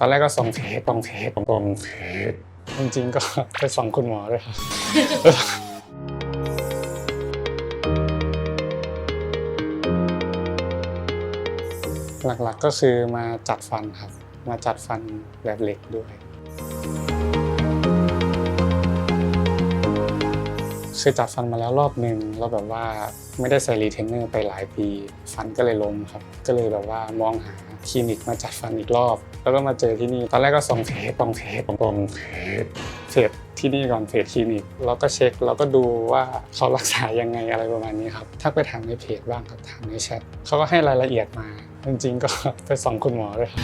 ตอนแรกก็ส่องเทสส่องเทสส่องเทสจริงๆก็ไปส่องคุณหมอด้วยครับหลักๆก็คือมาจัดฟันครับ มาจัดฟันแบบเหล็กด้วย คือจัดฟันมาแล้วรอบหนึ่งแล้วแบบว่าไม่ได้ใส่รีเทนเนอร์ไปหลายปี ฟันก็เลยล้มครับ ก็เลยแบบว่ามองหาคลินิกมาจัดฟันอีกรอบ แล้วก็มาเจอที่นี่ ตอนแรกก็ส่องเพจส่องเพจส่องเพจเพจที่นี่ก่อนเพจคลินิกแล้วก็เช็คแล้วก็ดูว่าเขารักษายังไงอะไรประมาณนี้ครับถ้าไปถามในเพจบ้างครับถามในแชทเขาก็ให้รายละเอียดมาจริงๆก็ไปส่องคุณหมอด้วยครับ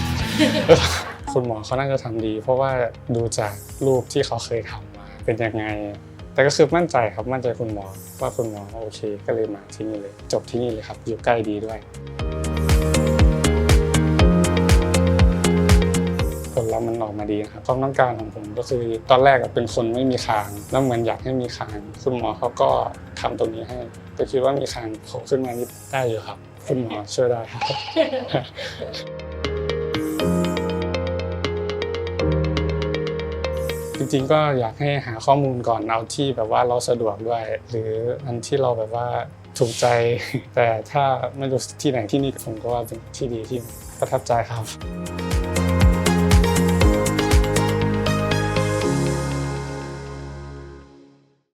คุณหมอเขาน่าจะทำดี เพราะว่าดูจากรูปที่เขาเคยทำมาเป็นยังไง แต่ก็คือมั่นใจครับมั่นใจคุณหมอว่าคุณหมอโอเคก็เลยมาที่นี่เลย จบที่นี่เลยครับ อยู่ใกล้ดีด้วย ผลลัพธ์มันออกมาดีครับความต้องการของผมก็คือตอนแรกเป็นคนไม่มีคางแล้วเหมือนอยากให้มีคางคุณหมอเขาก็ทำตรงนี้ให้แต่คิดว่ามีคางโผล่ขึ้นมานิดได้อยู่ครับ คุณหมอช่วยได้ครับ ริง ๆ ก็อยากให้หาข้อมูลก่อนเอาที่แบบว่าเราสะดวกด้วย หรืออันที่เราแบบว่าถูกใจ แต่ถ้าไม่รู้ที่ไหนที่นี่ผมก็ว่าเป็นที่ดีที่ประทับใจครับ